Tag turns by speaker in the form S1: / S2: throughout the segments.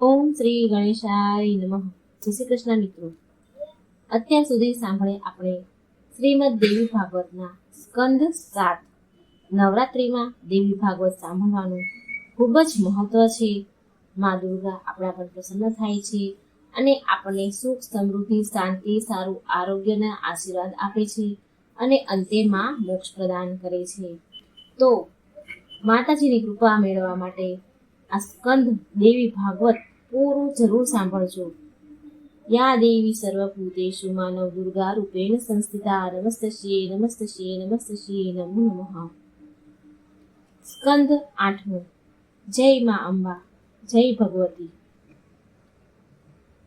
S1: ઓમ શ્રી ગણેશાય નમઃ. જય શ્રી કૃષ્ણ મિત્રો. અત્યાર સુધી સાંભળે આપણે શ્રીમદ દેવી ભાગવતના સ્કંદ સાત. નવરાત્રિમાં દેવી ભાગવત સાંભળવાનું ખૂબ જ મહત્વ છે. મા દુર્ગા આપણા પર પ્રસન્ન થાય છે અને આપણને સુખ, સમૃદ્ધિ, શાંતિ, સારું આરોગ્યના આશીર્વાદ આપે છે અને અંતે માં મોક્ષ પ્રદાન કરે છે. તો માતાજીની કૃપા મેળવવા માટે આ સ્કંદ દેવી ભાગવત પૂરું જરૂર સાંભળજો. યા દેવી સર્વભૂતેષુ માનવ દુર્ગા રૂપેણ સંસ્થિતા નમસ્તશ્યે નમસ્તશ્યે નમસ્તશ્યે નમો નમઃ. સ્કંદ આઠમો. જય માં અંબા. જય ભગવતી.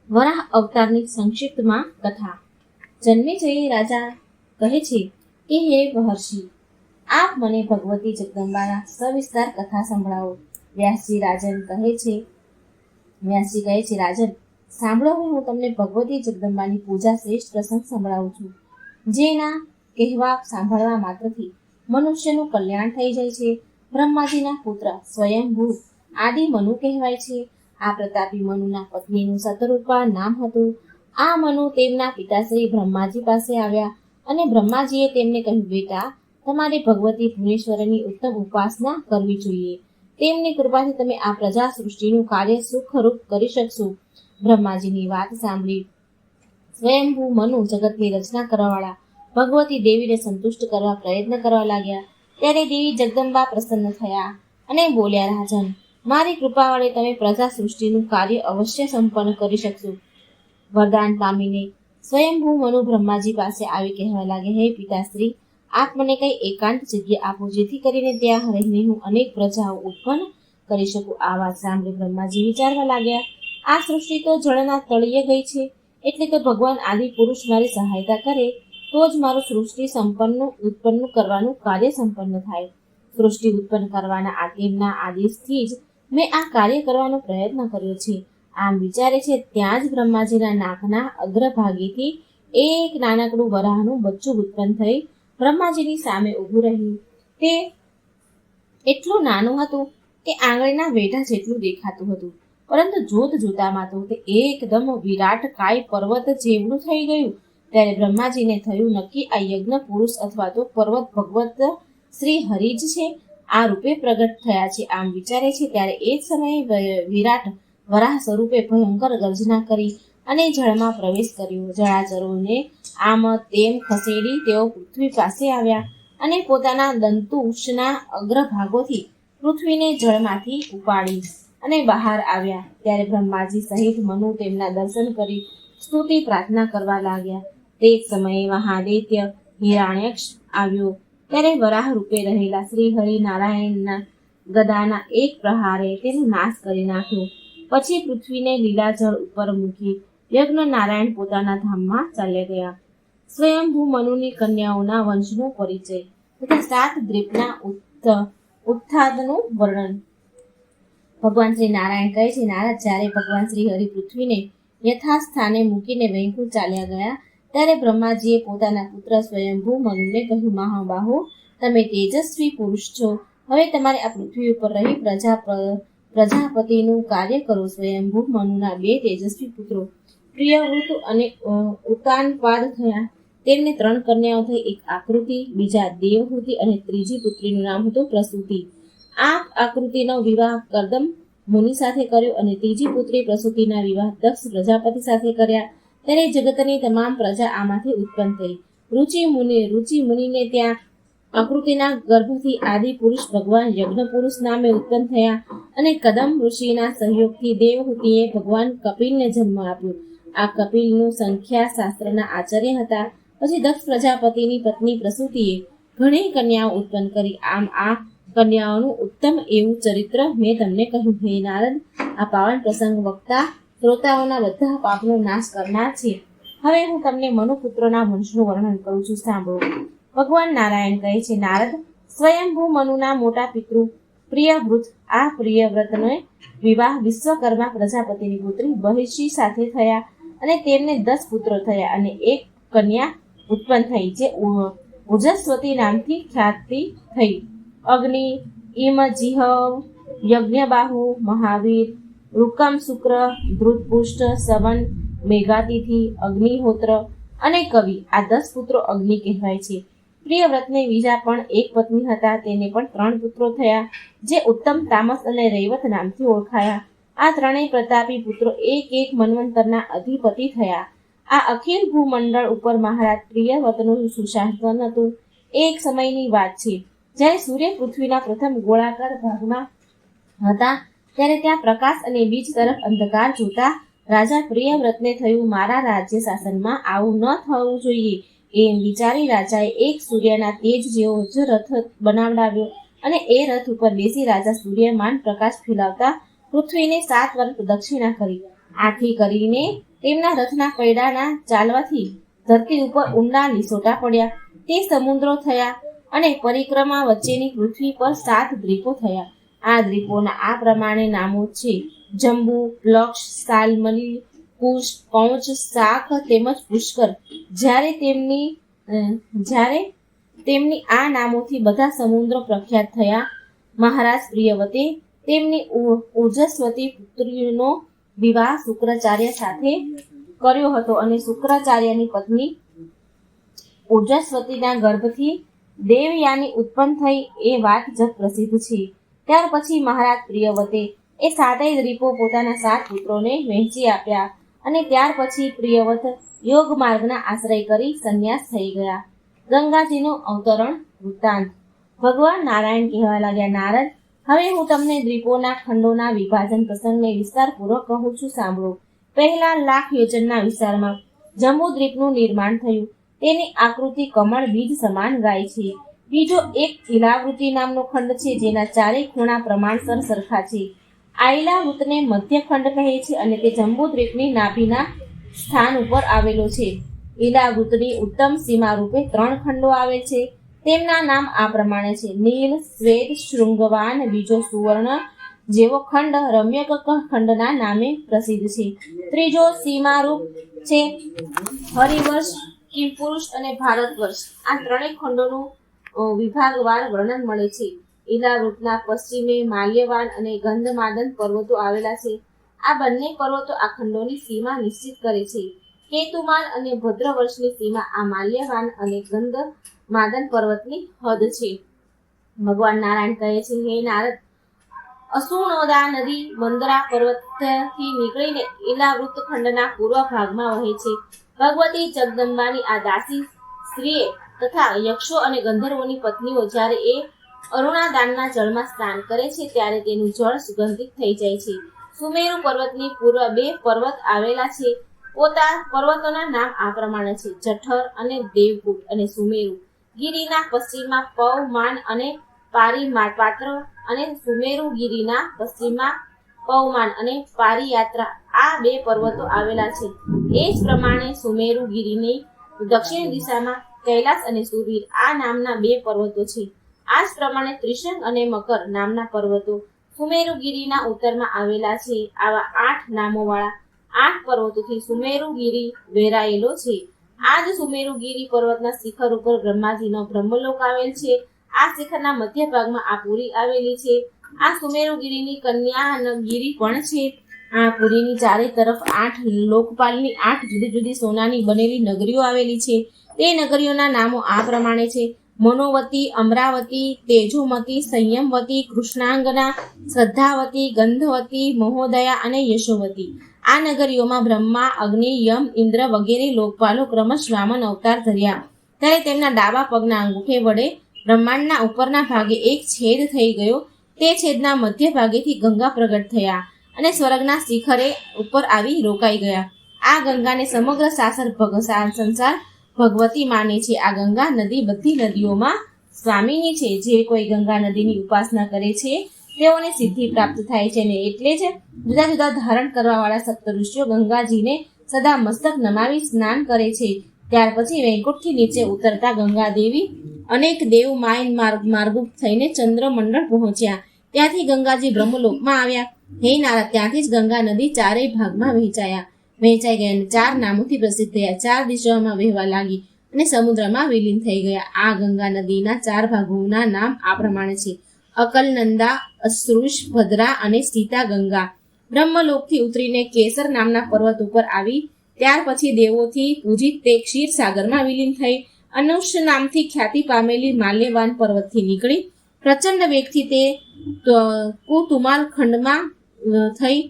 S1: વરાહ અવતારની સંક્ષિપ્તમાં કથા. જન્મે જય રાજા કહે છે કે, હે મહર્ષિ, આપ મને ભગવતી જગદંબાના સવિસ્તાર કથા સંભળાવો. વ્યાસજી રાજન કહે છે વ્યાસજી કહે છે, રાજન, સાંભળો હવે હું તમને ભગવતી જગદંબાની પૂજા શ્રેષ્ઠ પ્રસંગ સંભળાવું છું. જેના કહેવા સાંભળવા માત્રથી મનુષ્યનું કલ્યાણ થઈ જાય છે. બ્રહ્માજીના પુત્ર સ્વયંભૂ આદિ મનુ કહેવાય છે. આ પ્રતાપી મનુના પત્નીનું સતરૂપા નામ હતું. આ મનુ તેમના પિતાશ્રી બ્રહ્માજી પાસે આવ્યા અને બ્રહ્માજીએ તેમને કહ્યું, બેટા, તમારે ભગવતી ભુવનેશ્વરની ઉત્તમ ઉપાસના કરવી જોઈએ. તેમની કૃપાથી તમે આ પ્રજા સૃષ્ટિનું કાર્ય સુખરૂપ કરી શકશો. બ્રહ્માજીની વાત સાંભળી સ્વયંભૂ મનુ જગતની રચના કરવાવાળા ભગવતી દેવીને સંતુષ્ટ કરવા પ્રયત્ન કરવા લાગ્યા. ત્યારે દેવી જગદંબા પ્રસન્ન થયા અને બોલ્યા, રાજન, મારી કૃપા વડે તમે પ્રજા સૃષ્ટિનું કાર્ય અવશ્ય સંપન્ન કરી શકશો. વરદાન પામીને સ્વયંભૂ મનુ બ્રહ્માજી પાસે આવી કહેવા લાગે હે પિતાશ્રી આપ મને કઈ એકાંત જગ્યા આપો, જેથી કરીને ત્યાં રહીને હું અનેક પ્રજાઓ ઉત્પન્ન કરી શકું. આ વાત સાંભળી બ્રહ્માજી વિચારવા લાગ્યા, આ સૃષ્ટિ તો જળના તળિયે ગઈ છે, એટલે કે ભગવાન આદિ પુરુષ મારી સહાયતા કરે, તો જ મારું સૃષ્ટિ સંપન્ન, ઉત્પન્ન કરવાનું કાર્ય સંપન્ન થાય. સૃષ્ટિ ઉત્પન્ન કરવાના આ તેમના આદેશથી જ મેં આ કાર્ય કરવાનો પ્રયત્ન કર્યો છે. આમ વિચારે છે, ત્યાં જ બ્રહ્માજીના નાકના અગ્રભાગેથી એક નાનકડું વરાહનું બચ્ચું ઉત્પન્ન થઈ બ્રહ્માજીની સામે ઊભું રહ્યું. તે એટલું નાનું હતું કે આંગળીના વેઢા જેટલું દેખાતું હતું. પરંતુ જોત જોતામાં તો તે એકદમ વિરાટ કાય પર્વત જેવડું થઈ ગયું. ત્યારે બ્રહ્માજીને થયું નક્કી આ યજ્ઞ પુરુષ અથવા તો પર્વત ભગવત શ્રી હરિ જ છે. આ રૂપે પ્રગટ થયા છે. આમ વિચારે છે, ત્યારે એ જ સમયે વિરાટ વરાહ સ્વરૂપે ભયંકર ગર્જના કરી અને જળમાં પ્રવેશ કર્યો. જળાચરોને આમ તેમ ખસેડી તેઓ પૃથ્વી પાસે આવ્યા અને પોતાના દંતુષના અગ્રભાગોથી પૃથ્વીને જળમાંથી ઉપાડી અને બહાર આવ્યા. ત્યારે બ્રહ્માજી સહિત મનુ તેમના દર્શન કરી સ્તુતિ પ્રાર્થના કરવા લાગ્યા. તે સમયે મહાદૈત્ય હિરાણ્યક્ષ આવ્યો. ત્યારે વરાહ રૂપે રહેલા શ્રી હરિનારાયણના ગદાના એક પ્રહારે તેનો નાશ કરી નાખ્યો. પછી પૃથ્વીને લીલા જળ ઉપર મૂકી યજ્ઞ નારાયણ પોતાના ધામમાં ચાલ્યા ગયા. સ્વયંભૂ મનુની કન્યાઓના વંશનો પરિચય તથા સાત દ્વીપના ઉત્થ- ઉત્થાનનું વર્ણન. ભગવાન શ્રી નારાયણ કહે છે, નારદ, જ્યારે ભગવાન શ્રી હરિ પૃથ્વીને યથાસ્થાને મૂકીને વૈકુંઠ ચાલ્યા ગયા, ત્યારે બ્રહ્માજીએ પોતાના પુત્ર સ્વયંભૂ મનુને કહ્યું, મહાબાહુ, તમે તેજસ્વી પુરુષ છો. હવે તમારે આ પૃથ્વી ઉપર રહી પ્રજા પ્રજાપતિનું કાર્ય કરો. સ્વયંભૂ મનુના બે તેજસ્વી પુત્રો પ્રિયવૃત અને ઉતાનપાદ થયા. તેમને ત્રણ કન્યાઓ થઈ, એક આકૃતિ, બીજા દેવહૂતિ અને ત્રીજી પુત્રીનું નામ હતું પ્રસૂતિ. આ આકૃતિનો વિવાહ કરદમ મુનિ સાથે કર્યો અને ત્રીજી પુત્રી પ્રસૂતિના વિવાહ દક્ષ પ્રજાપતિ સાથે કર્યા. ત્યારે જગતની તમામ પ્રજા આમાંથી ઉત્પન્ન થઈ. રુચિ મુનિ રુચિ મુનિને ત્યાં આકૃતિના ગર્ભથી આદિ પુરુષ ભગવાન યજ્ઞ પુરુષ નામે ઉત્પન્ન થયા અને કદમ ઋષિના સહયોગથી દેવહૂતિએ ભગવાન કપિલને જન્મ આપ્યો. આ કપિલનું સંખ્યા શાસ્ત્રના આચાર્ય હતા. પછી દક્ષ પ્રજાપતિની પત્ની પ્રસૂતિએ ઘણી કન્યાઓ ઉત્પન્ન કરી. આમ આ કન્યાઓનું ઉત્તમ એવું ચરિત્ર મેં તમને કહ્યું. હે નારદ, આ પાવન પ્રસંગ વક્તા શ્રોતાઓના બધા પાપનો નાશ કરનાર છે. હવે હું તમને મનુપુત્રોના વંશનું વર્ણન કરું છું. સાંભળો. ભગવાન નારાયણ કહે છે, નારદ, સ્વયંભૂ મનુના મોટા પિતૃ પ્રિયવ્રત આ પ્રિયવ્રતનો વિવાહ વિશ્વકર્મા પ્રજાપતિની પુત્રી બહિષી સાથે થયા. અને તેમને દસ પુત્રો થયા અને એક કન્યા ઉત્પન્ન થઈ, જે ઉર્જસ્વતી નામથી ખ્યાતિ થઈ. અગ્નિ ઇમજીહવ યજ્ઞબાહુ, મહાવીર, રૂકમ શુક્ર ધૃતપુષ્ટ સવન, મેઘાતિથિ, અગ્નિહોત્ર અને કવિ. આ દસ પુત્રો અગ્નિ કહેવાય છે. પ્રિયવ્રતને બીજા પણ એક પત્ની હતા. તેને પણ ત્રણ પુત્રો થયા, જે ઉત્તમ તામસ અને રૈવત નામથી ઓળખાયા. આ ત્રણેય પ્રતાપી પુત્રો એક એક મન્વંતરના અધિપતિ થયા. આ અખિલ ભૂમંડળ ઉપર મહારાજ પ્રિયવ્રતનું સુશાસન હતું. એક સમયની વાત છે, જ્યારે સૂર્ય પૃથ્વીના પ્રથમ ગોળાકાર ભાગમાં હતા, ત્યારે ત્યાં પ્રકાશ અને બીજ તરફ અંધકાર જોતા રાજા પ્રિયવ્રતને થયું મારા રાજ્ય શાસનમાં આવું ન થવું જોઈએ. એમ વિચારી રાજાએ એક સૂર્યના તેજ જેવો જ રથ બનાવડાવ્યો અને એ રથ ઉપર બેસી રાજા સૂર્યમાન પ્રકાશ ફેલાવતા પૃથ્વીને સાત વાર પ્રદક્ષિણા કરી. આથી કરીને તેમના રથના પૈડાના ચાલવાથી ધરતી ઉપર ઊંડા લીસોટા પડ્યા. તે સમુદ્રો થયા અને પરિક્રમા વચ્ચેની પૃથ્વી પર સાત દ્વીપો થયા. આ દ્વીપોના આ પ્રમાણે નામો છે જંબુ પ્લક્ષ સાલમલી, કુશ પૌંચ શાખ તેમજ પુષ્કર. જ્યારે તેમની જ્યારે તેમની આ નામોથી બધા સમુદ્રો પ્રખ્યાત થયા, મહારાજ પ્રિયવતે તેમની ઓજસ્વતી પુત્રીનો વિવાહ શુક્રાચાર્ય સાથે કર્યો હતો અને શુક્રાચાર્યની પત્ની ઓજસ્વતીના ગર્ભથી દેવયાની ઉત્પન્ન થઈ એ વાત જગ પ્રસિદ્ધ છે. ત્યાર પછી મહારાજ પ્રિયવતે એ સાતેય દ્વીપો પોતાના સાત પુત્રોને વહેંચી આપ્યા અને ત્યાર પછી પ્રિયવત યોગ માર્ગના આશ્રય કરી સંન્યાસ થઈ ગયા. ગંગાજીનું અવતરણ વૃત્તાંત. ભગવાન નારાયણ કહેવા લાગ્યા, નારદ હવે હું તમને દ્વીપોના ખંડોના વિભાજન પ્રસંગને વિસ્તારપૂર્વક કહું છું, સાંભળો. પહેલા લાખ યોજનના વિસ્તારમાં જમ્મુ દ્વીપનું નિર્માણ થયું. તેની આકૃતિ કમળ બીજ સમાન ગાય છે. બીજો એક ઇલાવૃતિ નામનો ખંડ છે, જેના ચારેય ખૂણા પ્રમાણસર સરખા છે. આઈલાવૃતને મધ્ય ખંડ કહે છે અને તે જમ્મુ દ્વીપની નાભીના સ્થાન ઉપર આવેલો છે. ઇલાવૃતની ઉત્તમ સીમા રૂપે ત્રણ ખંડો આવે છે. તેમના નામ આ પ્રમાણે છે. નીલ શ્વેત શૃંગવાન, બીજો સુવર્ણ, જેવો ખંડ, રમ્યક ખંડના નામે પ્રસિદ્ધ છે. ત્રીજો સીમારૂપ છે. હરિવર્ષ કિમપુરુષ અને ભારતવર્ષ. આ ત્રણેય ખંડોનું વિભાગવાર વર્ણન મળે છે. ઇલાવૃતના પશ્ચિમે માલ્યવાન અને ગંધમાદન પર્વતો આવેલા છે. આ બંને પર્વતો આ ખંડોની સીમા નિશ્ચિત કરે છે. કેતુમાન અને ભદ્રવર્ષની સીમા આ માલ્યવાન અને ગંધમાદન પર્વતની હદ છે. ભગવાન નારાયણ કહે છે, હે નારદ, અસુણોદા નદી મંદરા પર્વતથી નીકળીને એલા વૃત્તખંડના પૂર્વ ભાગમાં વહે છે. ભગવતી જગદંબાની આ દાસી સ્ત્રીએ તથા યક્ષો અને ગંધર્વોની પત્નીઓ જ્યારે એ અરુણાદાનના જળમાં સ્નાન કરે છે, ત્યારે તેનું જળ સુગંધિત થઈ જાય છે. સુમેરુ પર્વતની પૂર્વ બે પર્વત આવેલા છે. પોતા પર્વતોના નામ આ પ્રમાણે છે, જઠર અને દેવકૂટ અને સુમેરુ. ગિરિના પશ્ચિમમાં પવમાન અને પારી માતપાત્ર અને સુમેરુ ગિરિના પશ્ચિમમાં પવમાન અને પારી યાત્રા. આ બે પર્વતો આવેલા છે. એ જ પ્રમાણે સુમેરુ ગિરિની દક્ષિણ દિશામાં કૈલાસ અને સુરવીર આ નામના બે પર્વતો છે. આ જ પ્રમાણે ત્રિશંગ અને મકર નામના પર્વતો સુમેરુગીરીના ઉત્તરમાં આવેલા છે. આવા આઠ નામોવાળા આઠ પર્વતોથી સુમેરુગીરી વેરાયેલો છે. આ જ સુમેરુગીરી પર્વતના શિખર ઉપર બ્રહ્માજીનો બ્રહ્મલોક આવેલ છે. આ શિખરના મધ્ય ભાગમાં આ પુરી આવેલી છે. આ સુમેરુગીરીની કન્યા ગીરી પણ છે. આ પુરીની ચારે તરફ આઠ લોકપાલની આઠ જુદી જુદી સોનાની બનેલી નગરીઓ આવેલી છે. તે નગરીઓના નામો આ પ્રમાણે છે. મનોવતી, અમરાવતી, તેજોમતી, સંયમવતી, કૃષ્ણાંગના, શ્રદ્ધાવતી, ગંધવતી, મહોદયા અને યશોવતી. આ નગરીઓમાં બ્રહ્મા, અગ્નિ, યમ, ઇન્દ્ર વગેરે લોકપાલો ક્રમશ વામન અવતાર ધર્યા. ત્યારે તેમના ડાબા પગના અંગૂઠે વડે બ્રહ્માંડના ઉપરના ભાગે એક છેદ થઈ ગયો. તે છેદના મધ્ય ભાગેથી ગંગા પ્રગટ થયા અને સ્વર્ગના શિખરે ઉપર આવી રોકાઈ ગયા. આ ગંગાને સમગ્ર સાસર સંસાર ભગવતી માને છે. આ ગંગા નદી બધી નદીઓમાં સ્વામીની છે. જે કોઈ ગંગા નદીની ઉપાસના કરે છે તેઓને સિદ્ધિ પ્રાપ્ત થાય છે ને એટલે જ જુદા જુદા ધારણ કરવાવાળા સપ્ત ઋષિઓ ગંગાજીને સદા મસ્તક નમાવી સ્નાન કરે છે. ત્યાર પછી વૈકુંઠથી નીચે ઉતરતા ગંગા દેવી અનેક દેવ માઇન માર્ગ માર્ગો થઈને ચંદ્રમંડળ પહોંચ્યા. ત્યાંથી ગંગાજી બ્રહ્મલોકમાં આવ્યા. હે નારા, ત્યાંથી જ ગંગા નદી ચારેય ભાગમાં વહેંચાયા. વહેંચાઈ ગયા અને ચાર નામોથી પ્રસિદ્ધ થયા. ચાર દિશાઓમાં વહેવા લાગી અને સમુદ્રમાં વિલીન થઈ ગયા. આ ગંગા નદીના ચાર ભાગોના નામ આ પ્રમાણે છે. અકલનંદા અશ્રુષ ભદ્રા અને સીતા ગંગા. બ્રહ્મલોકથી ઉતરીને કેસર નામના પર્વત ઉપર આવી. ત્યાર પછી દેવોથી પૂજિત તે ક્ષીરસાગરમાં વિલીન થઈ. અનુષ્ય નામથી ખ્યાતિ પામેલી માલ્યવાન પર્વતથી નીકળી. પ્રચંડ વેગથી ત- કુતુમાલ ખંડમાં થઈ.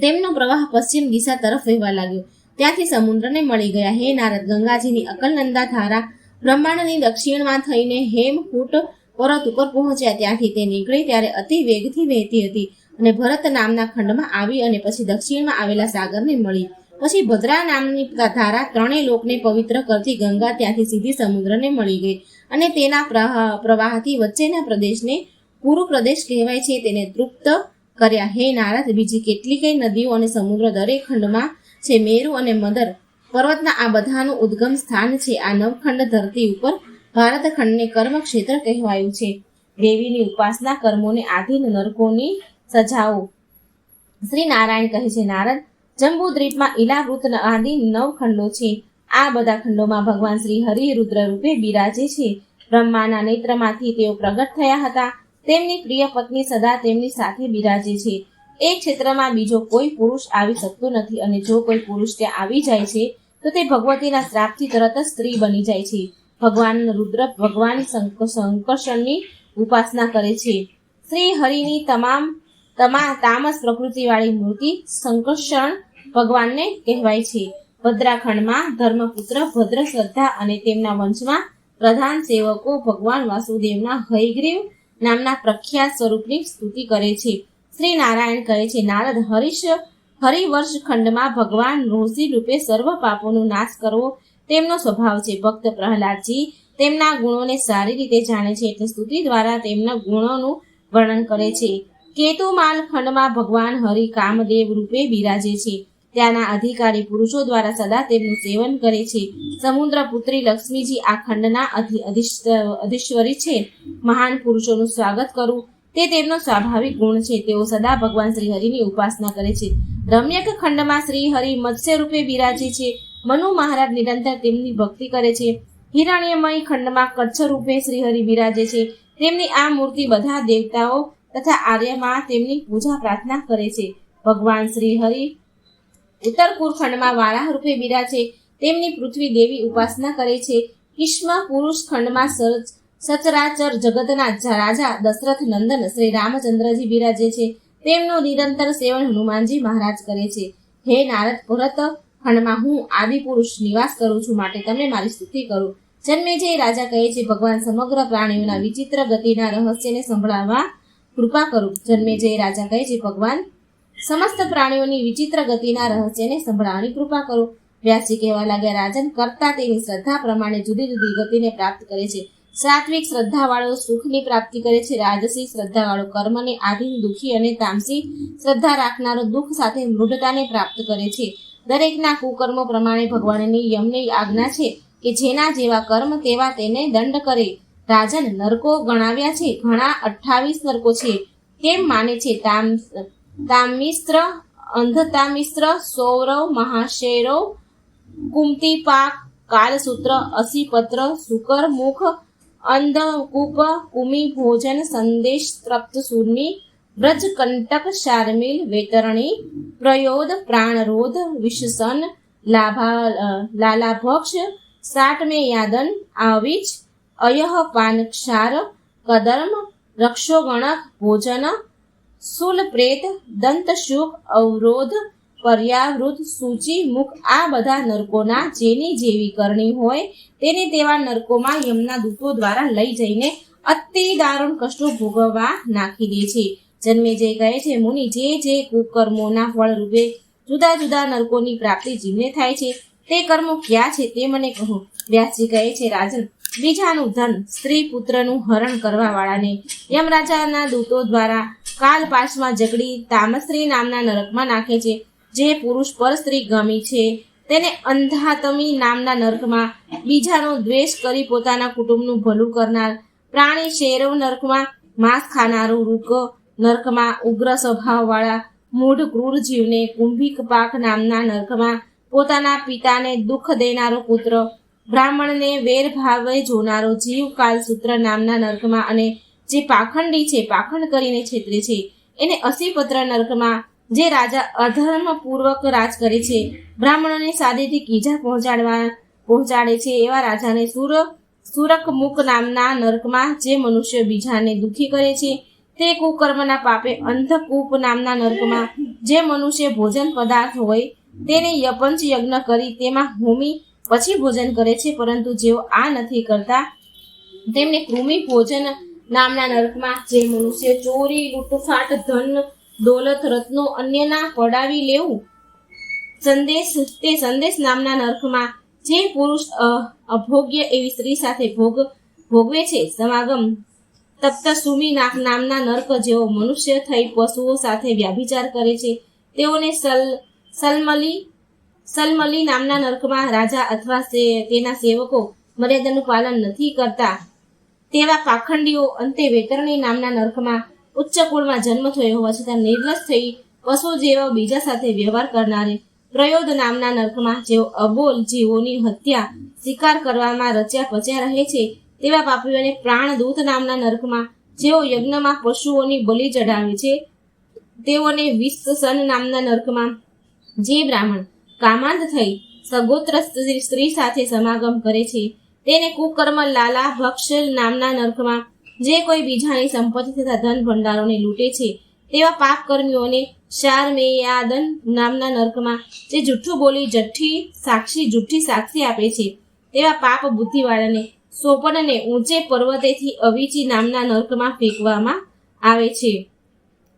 S1: તેમનો પ્રવાહ પશ્ચિમ દિશા તરફ વહેવા લાગ્યો. ત્યાંથી સમુદ્રને મળી ગયા. હે નારદ, ગંગાજીની અકલનંદા ધારા બ્રહ્માંડની દક્ષિણમાં થઈને હેમકૂટ પર્વત ઉપર પહોંચ્યા ત્યાંથી તે નીકળી ત્યારે અતિ વેગથી વહેતી હતી અને ભરત નામના ખંડમાં આવી અને પછી દક્ષિણમાં આવેલા સાગરને મળી. પછી ભદ્રા નામની ધારા ત્રણેય લોકને પવિત્ર કરતી ગંગા ત્યાંથી સીધી સમુદ્રને મળી ગઈ અને તેના પ્રવાહ- પ્રવાહથી વચ્ચેના પ્રદેશને પૂરુ પ્રદેશ કહેવાય છે. તેને તૃપ્ત કર્યા. હે નારદ, બીજી કેટલીકય નદીઓ અને સમુદ્ર દરેક ખંડમાં છે? મેરુ અને મદર પર્વતના આ બધાનું ઉદ્ગમ સ્થાન છે. આ નવખંડ ધરતી ઉપર ભારત ખંડને કર્મ કહેવાયું છે. દેવીની ઉપાસના કર્મોને આધીન નરકોની સજાઓ. શ્રી નારાયણ કહે છે, નારદ, જંબુદ્વીપમાં ઇલાવૃત આદિ નવ ખંડો છે. આ બધા ખંડોમાં ભગવાન શ્રી હરિ રુદ્ર રૂપે બિરાજે છે. બ્રહ્માના નેત્રમાંથી તેઓ પ્રગટ થયા હતા. તેમની પ્રિય પત્ની સદા તેમની સાથે બિરાજે છે. એ ક્ષેત્રમાં બીજો કોઈ પુરુષ આવી શકતો નથી અને જો કોઈ પુરુષ ત્યાં આવી જાય છે, તો તે ભગવતીના શ્રાપથી તરત જ સ્ત્રી બની જાય છે. ભગવાન રુદ્ર ભગવાન શંક- શંકર્ષણની ઉપાસના કરે છે. શ્રી હરિની તમામ, તમા, તામસ પ્રકૃતિવાળી મૂર્તિ શંકર્ષણ ભગવાનને કહેવાય છે. ભદ્રાખંડમાં ધર્મપુત્ર ભદ્ર શ્રદ્ધા અને તેમના વંશમાં પ્રધાન સેવકો ભગવાન વાસુદેવના હયગ્રીવ નામના પ્રખ્યાત સ્વરૂપની સ્તુતિ કરે છે. શ્રી નારાયણ કહે છે, નારદ હરીશ, હરિવર્ષ ખંડમાં ભગવાન ઋષિ રૂપે સર્વ પાપોનો નાશ કરવો તેમનો સ્વભાવ છે ભક્ત પ્રહલાદજી. તેમના ગુણોને સારી રીતે જાણે છે એટલે સ્તુતિ દ્વારા તેમના ગુણોનું વર્ણન કરે છે. કેતુમાલ ખંડમાં ભગવાન હરિ કામદેવ રૂપે બિરાજે છે. ત્યાંના અધિકારી પુરુષો દ્વારા સદા તેમનું સેવન કરે છે. સમુદ્ર પુત્રી લક્ષ્મીજી આ ખંડના અધીશ્વરી છે. મહાન પુરુષોનું સ્વાગત કરવું તે તેમનો સ્વાભાવિક ગુણ છે. તેઓ સદા ભગવાન શ્રી હરિની ઉપાસના કરે છે. રમ્યક ખંડમાં શ્રી હરિ મત્સ્ય રૂપે બિરાજે છે. મનુ મહારાજ નિરંતર તેમની ભક્તિ કરે છે. હિરણ્યમય ખંડમાં કચ્છ રૂપે શ્રી હરિ બિરાજે છે. તેમની આ મૂર્તિ બધા દેવતાઓ તથા આર્યમાં તેમની પૂજા પ્રાર્થના કરે છે. ભગવાન શ્રી હરિ ઉત્તરપુર ખંડમાં વારાહ રૂપે બિરાજે તેમની પૃથ્વી દેવી ઉપાસના કરે છે. કિષ્મ પુરુષ ખંડમાં સરચ સચરાચર જગતના રાજા દશરથ નંદન શ્રી રામચંદ્રજી બિરાજે છે. તેમનું નિરંતર સેવન હનુમાનજી મહારાજ કરે છે. હે નારદ, ભરત ખંડમાં હું આદિ પુરુષ નિવાસ કરું છું માટે તમે મારી સ્તુતિ કરો. જન્મેજય રાજા કહે છે, ભગવાન સમગ્ર પ્રાણીઓના વિચિત્ર ગતિના રહસ્યને સંભળાવવા કૃપા કરું. જન્મેજય રાજા કહે છે, ભગવાન, સમસ્ત પ્રાણીઓની વિચિત્ર ગતિના રહસ્યને સંભળાવવાની કૃપા કરો. વ્યાસજી કહેવા લાગ્યા, રાજન, કરતા તેની શ્રદ્ધા પ્રમાણે જુદી જુદી ગતિને પ્રાપ્ત કરે છે. સાત્વિક શ્રદ્ધાવાળો સુખની પ્રાપ્તિ કરે છે, રાજસી શ્રદ્ધાવાળો કર્મને આધીન દુઃખી અને તામસી શ્રદ્ધા રાખનારો દુઃખ સાથે મૃઢતાને પ્રાપ્ત કરે છે. દરેકના કુકર્મો પ્રમાણે ભગવાનની યમની આજ્ઞા છે કે જેના જેવા કર્મ તેવા તેને દંડ કરે. રાજન નરકો ગણાવ્યા છે, ઘણા અઠ્ઠાવીસ નરકો છે. તેમ માને છે તામ, તામિસ્ત્ર, અંધતામિસ્ત્ર, સૌરવ, મહાશેરવ કુમતીપાક કાલસૂત્ર, અસીપત્ર સુકર મુખ અંધકૂપ કુમી ભોજન સંદેશ, તૃપ્ત સુરની વ્રજ કંટક શારમિલ વેતરણી પ્રયોદ પ્રાણરોધ, વિશસન, લાભા લાલાભક્ષ સાટમે યાદન, આવિચ અયહ પાન ક્ષાર કદર્મ, રક્ષોગણક, ભોજન સુલ પ્રેત દંતશુક, અવરોધ, પર્યાવૃત, સૂચિ, મુખ આ બધા નરકોના જેની જેવી કરણી હોય તેને તેવા નરકોમાં યમના દૂતો દ્વારા લઈ જઈને અતિ દારૂણ કષ્ટો ભોગવવા નાખી દે છે. જન્મે જે કહે છે મુનિ, જે જે કુકર્મોના ફળ રૂપે જુદા જુદા નરકોની પ્રાપ્તિ જીવને થાય છે, તે કર્મો ક્યાં છે તે મને કહો. વ્યાસજી કહે છે, રાજન, બીજાનું ધન સ્ત્રી પુત્રનું હરણ કરવા વાળાને યમરાજાના દૂતો દ્વારા કાલ પાશમાં જકડી તામસ્ત્રી નામના નરકમાં નાખે છે. જે પુરુષ પર સ્ત્રી ગમી છે, તેને અંધાતમી નામના નરકમાં બીજાનો દ્વેષ કરી પોતાના કુટુંબનું ભલું કરનાર પ્રાણી શેરવ નરકમાં માંસ ખાનારું રૂક નરકમાં ઉગ્ર સ્વભાવવાળા મૂઢ ક્રૂર જીવને કુંભિક પાક નામના નર્કમાં પોતાના પિતાને દુઃખ દેનારો પુત્ર, બ્રાહ્મણને વેર ભાવે જોનારો જીવ કાલસૂત્ર નામના નર્કમાં અને જે પાખંડી છે, પાખંડ કરીને છેતરે છે. એને અસીપત્ર નર્કમાં જે રાજા અધર્મપૂર્વક રાજ કરે છે, બ્રાહ્મણોને સાદેથી કીજા પહોંચાડવા પહોંચાડે છે એવા રાજાને સુર સુરકમુખ નામના નર્કમાં જે મનુષ્ય બીજાને દુઃખી કરે છે તે કુકર્મના પાપે અંધકૂપ નામના નર્કમાં જે મનુષ્ય ભોજન પદાર્થ હોય તેને યપંચ યજ્ઞ કરી તેમાં હોમી પછી ભોજન કરે છે, પરંતુ જેઓ આ નથી કરતા, તેમને કૃમિ ભોજન નામના નર્કમાં જે મનુષ્ય ચોરી, લૂંટફાટ, ધન, દોલત, રત્નો અન્યના પડાવી લેવું, સંદેશ, તે સંદેશ નામના નર્કમાં જે પુરુષ અભોગ્ય એવી સ્ત્રી સાથે ભોગ, ભોગવે છે, સમાગમ તપ્ત સુમી નાક નામના નર્ક જેઓ મનુષ્ય થઈ પશુઓ સાથે વ્યાભિચાર કરે છે, તેઓને સલ, સલમલી સલમલી નામના નર્કમાં રાજા અથવા તેના સેવકો મર્યાદાનું પાલન નથી કરતા. તેવા પાખંડીઓ અંતે વેતરણી નામના નર્કમાં ઉચ્ચ કુળમાં જન્મ થયો હોવા છતાં નિર્લસ થઈ પશુ જેવા બીજા સાથે વ્યવહાર કરનારે પ્રયોદ નામના નર્કમાં જેઓ અબોલ જીવોની હત્યા, શિકાર કરવામાં રચ્યા પચ્યા રહે છે તેવા પાપીઓને પ્રાણદૂત નામના નર્કમાં, જેઓ યજ્ઞમાં પશુઓની બલિ ચઢાવે છે, તેઓને વિસ્તસન નામના નર્કમાં, જે બ્રાહ્મણ કામાંત થઈ સગોત્ર સ્ત્રી સાથે સમાગમ કરે છે, તેને કુકર્મ લાલા ભક્ષ નામના નર્કમાં, જે કોઈ બીજાની સંપત્તિ તથા ધન ભંડારોને લૂંટે છે, તેવા પાપ કર્મીઓને શારમેયાદન નામના નર્કમાં, જે જુઠ્ઠું બોલી જઠ્ઠી સાક્ષી જુઠ્ઠી સાક્ષી આપે છે, તેવા પાપ બુદ્ધિવાળાને સોપનને ઊંચે પર્વતેથી અવિચી નામના નર્કમાં ફેંકવામાં આવે છે.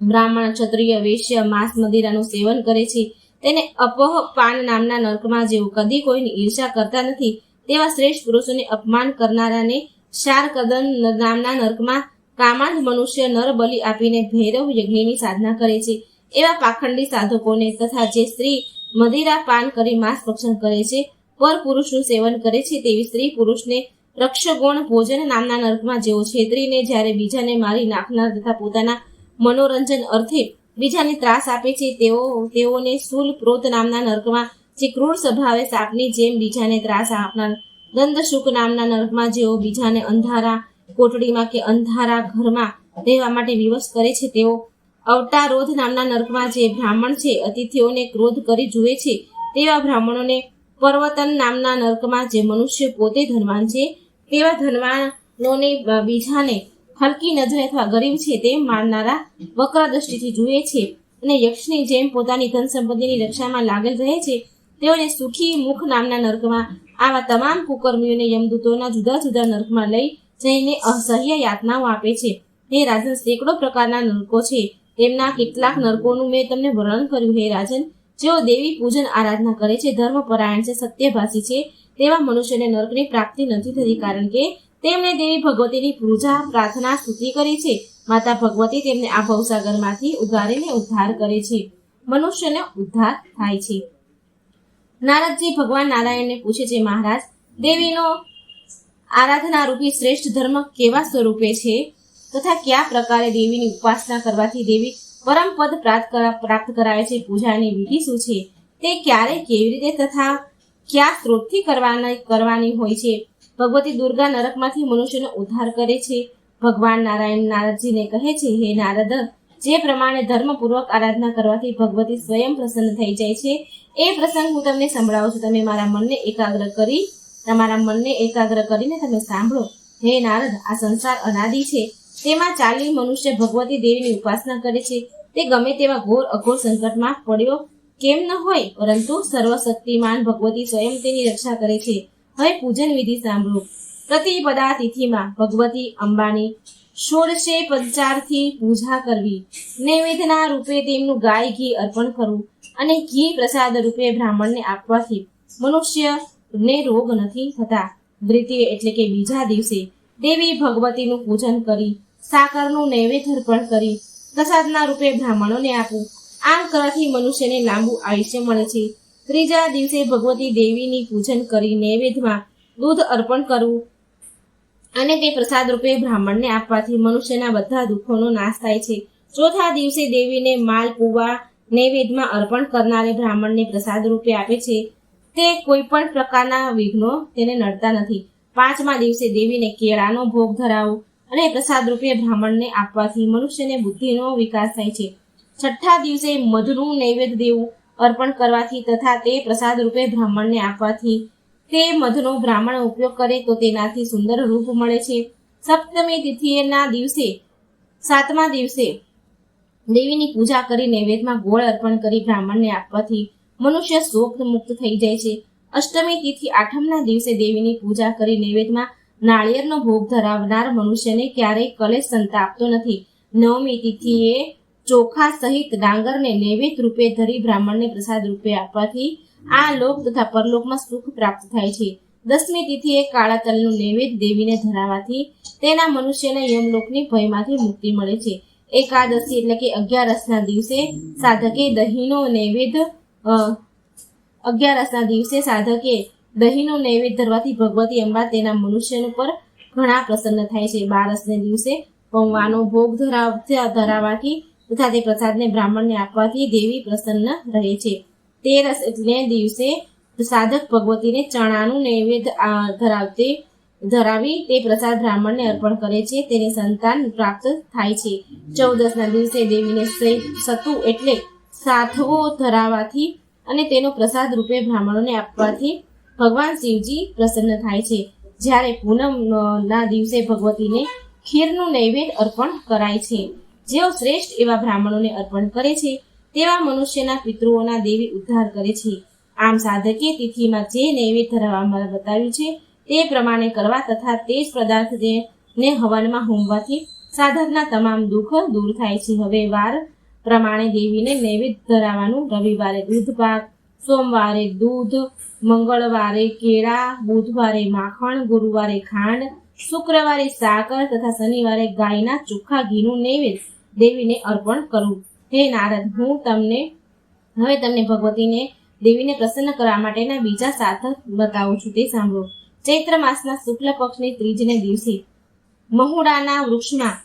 S1: બ્રાહ્મણ ક્ષત્રિય વૈશ્ય માંસ મદિરાનું સેવન કરે છે. તેને અપહ પાન નામના નર્કમાં જેઓ કદી કોઈની ઈર્ષા કરતા નથી, તેવા શ્રેષ્ઠ પુરુષોને અપમાન કરનારાને શાર કદન નામના નર્કમાં કામાંધ મનુષ્ય નર બલિ આપીને ભૈરવ યજ્ઞની સાધના કરે છે. એવા પાખંડી સાધકોને તથા જે સ્ત્રી મદિરા પાન કરી માંસ ભક્ષણ કરે છે, પર પુરુષનું સેવન કરે છે, તેવી સ્ત્રી પુરુષને રક્ષગુણ ભોજન નામના નર્કમાં જેઓ છેતરીને જ્યારે બીજાને મારી નાખનાર તથા પોતાના મનોરંજન અર્થે બીજાને ત્રાસ આપે છે, તેઓ, તેઓને સુલ પ્રોત નામના નર્કમાં જે ક્રૂર સ્વભાવે સાપની જેમ બીજાને ત્રાસ આપનાર દંદશુક નામના નર્કમાં જેઓ બીજાને અંધારા કોટડીમાં કે અંધારા ઘરમાં રહેવા માટે વિવશ કરે છે, તેઓ અવતારોધ નામના નર્કમાં જે બ્રાહ્મણ છે, અતિથિઓને ક્રોધ કરી જુએ છે, તેવા બ્રાહ્મણોને પર્વતન નામના નર્કમાં જે મનુષ્ય પોતે ધનવાન છે તેવા ધનવાનોને બીજાને હલકી નજરે અથવા ગરીબ છે તેમ માનનારા વક્ર દ્રષ્ટિથી જુએ છે અને યક્ષની જેમ પોતાની ધન સંપત્તિની રક્ષામાં લાગેલ રહે છે, તેઓને સુખી મુખ નામના નર્કમાં આવા તમામ કુકર્મીઓને યમદૂતોના જુદા જુદા નર્કમાં લઈ જઈને અસહ્ય યાતનાઓ આપે છે. હે રાજન, સેંકડો પ્રકારના નરકો છે. તેમના કેટલાક નરકોનું મેં તમને વર્ણન કર્યું. હે રાજન, જેઓ દેવી પૂજન આરાધના કરે છે ધર્મપરાયણ છે સત્યભાષી છે તેવા મનુષ્યને નર્કની પ્રાપ્તિ નથી થતી કારણ કે તેમણે દેવી ભગવતીની પૂજા, પ્રાર્થના, સ્તુતિ કરી છે. માતા ભગવતી તેમને આ ભવસાગરમાંથી ઉગારીને ઉદ્ધાર કરે છે. મનુષ્યને ઉદ્ધાર થાય છે. નારદજી ભગવાન નારાયણને પૂછે છે, મહારાજ, દેવીનો આરાધના રૂપી શ્રેષ્ઠ ધર્મ કેવા સ્વરૂપે છે? તથા કયા પ્રકારે દેવીની ઉપાસના કરવાથી દેવી પરમ પદ પ્રાપ્ત પ્રાપ્ત કરાવે છે? પૂજાની વિધિ શું છે? તે ક્યારે કેવી રીતે તથા કયા સ્ત્રોતથી કરવાની કરવાની હોય છે? ભગવતી દુર્ગા નરકમાંથી મનુષ્યનો ઉદ્ધાર કરે છે. ભગવાન નારાયણ નારદજીને કહે છે, હે નારદ, જે પ્રમાણે ધર્મપૂર્વક આરાધના કરવાથી ભગવતી સ્વયં પ્રસન્ન થઈ જાય છે. એ પ્રસંગ હું તમને સંભળાવું છું. તમે મારા મનને એકાગ્ર કરી, તમારા મનને એકાગ્ર કરીને તમે સાંભળો. હે નારદ, આ સંસાર અનાદિ છે. તેમાં ચાલી મનુષ્ય ભગવતી દેવીની ઉપાસના કરે છે. તે ગમે તેવા ઘોર અઘોર સંકટમાં પડ્યો કેમ ન હોય, પરંતુ સર્વશક્તિમાન ભગવતી સ્વયં તેની રક્ષા કરે છે. હવે પૂજન વિધિ સાંભળો. પ્રતિપદા તિથિમાં ભગવતી અંબાની ષોડશે પંચારથી પૂજા કરવી. નૈવેદ્યના રૂપે તેમનું ગાય ઘી અર્પણ કરવું અને ઘી પ્રસાદ રૂપે બ્રાહ્મણને આપવાથી મનુષ્યને રોગ નથી થતા. દ્વિતીય એટલે કે બીજા દિવસે દેવી ભગવતીનું પૂજન કરી, સાકરનું નૈવેદ્ય અર્પણ કરી, પ્રસાદના રૂપે બ્રાહ્મણોને આપવું. આમ કરવાથી મનુષ્યને લાંબુ આયુષ્ય મળે છે. ત્રીજા દિવસે ભગવતી દેવીની પૂજન કરી નૈવેદ્યમાં દૂધ અર્પણ કરવું અને તે પ્રસાદ રૂપે બ્રાહ્મણને આપવાથી મનુષ્યના બધા દુઃખોનો નાશ થાય છે. ચોથા દિવસે દેવીને માલ, પુવા, નૈવેદ્યમાં અર્પણ કરનારે બ્રાહ્મણને પ્રસાદ રૂપે આપે છે. તે કોઈ પણ પ્રકારના વિઘ્નો તેને નડતા નથી. પાંચમા દિવસે દેવીને કેળાનો ભોગ ધરાવો અને પ્રસાદ રૂપે બ્રાહ્મણને આપવાથી મનુષ્યને બુદ્ધિનો વિકાસ થાય છે. છઠ્ઠા દિવસે મધનું નૈવેદ્ય દેવું અર્પણ કરવાથી તથા તે પ્રસાદ રૂપે બ્રાહ્મણને આપવાથી તે મધનો બ્રાહ્મણ ઉપયોગ કરે તો તેનાથી સુંદર રૂપ મળે છે. સપ્તમી તિથિના દિવસે, સાતમા દિવસે દેવીની પૂજા કરી નૈવેદ્યમાં ગોળ અર્પણ કરી બ્રાહ્મણને આપવાથી મનુષ્ય શોક મુક્ત થઈ જાય છે. અષ્ટમી તિથિ આઠમના દિવસે દેવીની પૂજા કરી નૈવેદ્યમાં નાળિયેરનો ભોગ ધરાવનાર મનુષ્યને ક્યારેય કલેશ સંતાપતો નથી. નવમી તિથિએ ચોખા સહિત ડાંગરને નૈવેદ્ય રૂપે ધરી બ્રાહ્મણને પ્રસાદ રૂપે આપવાથી આ લોક તથા પરલોકમાં સુખ પ્રાપ્ત થાય છે. દસમી તિથિએ કાળા તલનું નૈવેદ્ય દેવીને ધરાવવાથી તેના મનુષ્યને યમલોકની ભયમાંથી મુક્તિ મળે છે. એકાદશી એટલે કે અગિયારસના દિવસે સાધકે દહીંનો નૈવેદ્ય અગિયારસના દિવસે સાધકે દહીંનો નૈવેદ્ય ધરવાથી ભગવતી અંબા તેના મનુષ્ય પર ઘણા પ્રસન્ન થાય છે. બારસને દિવસે પૌવાનો ભોગ ધરાવ ધરાવવાથી તથા તે પ્રસાદને બ્રાહ્મણને આપવાથી દેવી પ્રસન્ન રહે છે. તેરસ એટલે દિવસે સાધક ભગવતીને ચણાનું નૈવેદ્ય ધરાવતી, ધરાવી તે પ્રસાદ બ્રાહ્મણને અર્પણ કરે છે. તેને સંતાન પ્રાપ્ત થાય છે. ચૌદસના દિવસે દેવીને સતુ એટલે સાથવો ધરાવાથી અને તેનો પ્રસાદ રૂપે બ્રાહ્મણોને આપવાથી ભગવાન શિવજી પ્રસન્ન થાય છે. જ્યારે પૂનમના દિવસે ભગવતીને ખીરનું નૈવેદ્ય અર્પણ કરાય છે. જેઓ શ્રેષ્ઠ એવા બ્રાહ્મણોને અર્પણ કરે છે, તેવા મનુષ્યના પિતૃઓના દેવી ઉદ્ધાર કરે છે. આમ સાધકે તિથિમાં જે નૈવેદ્ય ધરાવવામાં બતાવ્યું છે, તે પ્રમાણે કરવા તથા તે જ પદાર્થને હવનમાં હોમવાથી સાધકના તમામ દુઃખ દૂર થાય છે. હવે વાર પ્રમાણે દેવીને નૈવેદ્ય ધરાવવાનું રવિવારે દૂધ પાક, સોમવારે દૂધ, મંગળવારે કેળા, બુધવારે માખણ, ગુરુવારે ખાંડ, શુક્રવારે સાકર તથા શનિવારે ગાયના ચોખ્ખા ઘીનું નૈવેદ્ય દેવીને અર્પણ કરું. હે નારદ, હું તમને, હવે તમને ભગવતીને દેવીને પ્રસન્ન કરવા માટેના બીજા સાધક બતાવું છું. તે સાંભળો. ચૈત્ર માસના શુક્લ પક્ષની ત્રીજને દિવસે મહુડાના વૃક્ષમાં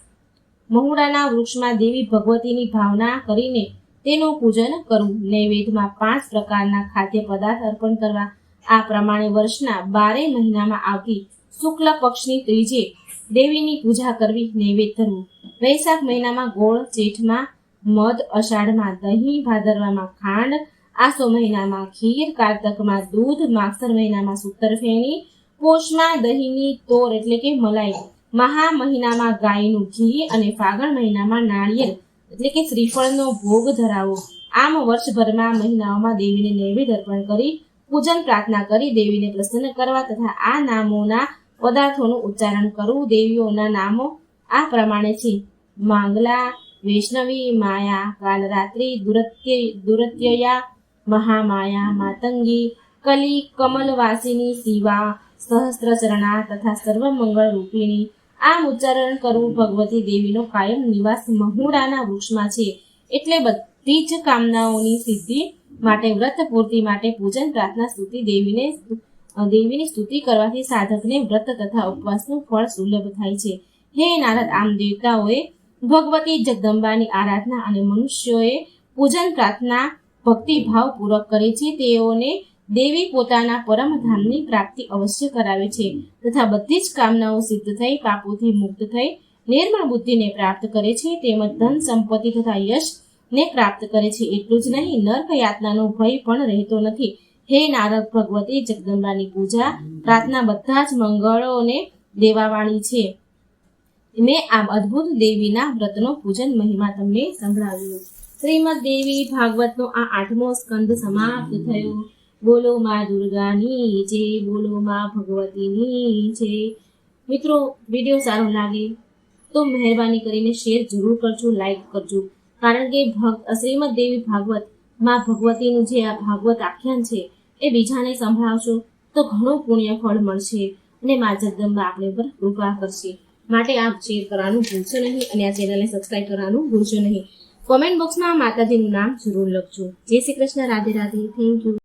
S1: મહુડાના વૃક્ષમાં દેવી ભગવતીની ભાવના કરીને તેનું પૂજન કરવું નૈવેદ્યમાં પાંચ પ્રકારના ખાદ્ય પદાર્થ અર્પણ કરવા. આ પ્રમાણે વર્ષના બારે મહિનામાં આવતી શુક્લ પક્ષની ત્રીજે દેવીની પૂજા કરવી નૈવેદ્ય ધરવું. વૈશાખ મહિનામાં ગોળ જેઠમાં મધ, અષાઢમાં દહીં ભાદરવામાં ખાંડ, આસો મહિનામાં ખીર, કારતકમાં દૂધ, માગસર મહિનામાં સૂતરફેણી, પોષમાં દહીંની તોર એટલે કે મલાઈ. મહા મહિનામાં ગાયનું ઘી અને ફાગણ મહિનામાં નાળિયેર એટલે કે શ્રીફળનો ભોગ ધરાવો. આમ વર્ષભરમાં મહિનાઓમાં દેવીને નૈવેદ્ય અર્પણ કરી, પૂજન પ્રાર્થના કરી દેવીને પ્રસન્ન કરવા તથા આ નામોના પદાર્થોનું ઉચ્ચારણ કરવું, દેવીઓના નામો, આ પ્રમાણે છે માંગલા, વૈષ્ણવી, માયા, કાલરાત્રિ, દુરત્ય, દુરત્યયા, મહામાયા, માતંગી, કલી, કમલવાસિની શિવા, સહસ્ત્રચરણા તથા સર્વમંગળ રૂપિણી આમ ઉચ્ચારણ કરવું ભગવતી દેવીનો કાયમ નિવાસ મહુડાના વૃક્ષમાં છે. એટલે બધી જ કામનાઓની સિદ્ધિ માટે, વ્રત પૂર્તિ માટે, પૂજન પ્રાર્થના સ્તુતિ દેવીને દેવીની સ્તુતિ કરવાથી સાધકને વ્રત તથા ઉપવાસનું ફળ સુલભ થાય છે. હે નારદ, આમ દેવતાઓએ ભગવતી જગદંબાની આરાધના અને મનુષ્યોએ પૂજન પ્રાર્થના ભક્તિભાવ પૂર્વક કરે છે, તેઓને દેવી પોતાના પરમધામની પ્રાપ્તિ અવશ્ય કરાવે છે તથા બધી જ કામનાઓ સિદ્ધ થઈ, પાપોથી મુક્ત થઈ, નિર્મળ બુદ્ધિને પ્રાપ્ત કરે છે, તેમજ ધન સંપત્તિ તથા યશ ને પ્રાપ્ત કરે છે. એટલું જ નહીં, નર્ક યાતનાનો ભય પણ રહેતો નથી. હે નારદ ભગવતી જગદંબાની પૂજા પ્રાર્થના બધા જ મંગળોને દેવાવાળી છે. મેં આ અદ્ભુત દેવીના વ્રતનો પૂજન મહિમા તમને સંભળાવ્યો. શ્રીમદ દેવી ભાગવતનો આ આઠમો સ્કંદ સમાપ્ત થયો. બોલો માં દુર્ગાની જય બોલો માં ભગવતીની જય મિત્રો, વીડિયો સારો લાગે તો મહેરબાની કરીને શેર જરૂર કરજો, લાઈક કરજો. કારણ કે ભગ, શ્રીમદ દેવી ભાગવત માં ભગવતીનું જે આ ભાગવત આખ્યાન છે, એ બીજાને સંભળાવશો તો ઘણું પુણ્ય ફળ મળશે અને મા જગદંબા આપણે પર કૃપા કરશે. માટે આપ શેર કરવાનું ભૂલશો નહીં અને આ ચેનલને સબસ્ક્રાઇબ કરવાનું ભૂલશો નહીં. કોમેન્ટ બોક્સમાં માતાજીનું નામ જરૂર લખજો. જય શ્રી કૃષ્ણ, રાધે રાધે. Thank you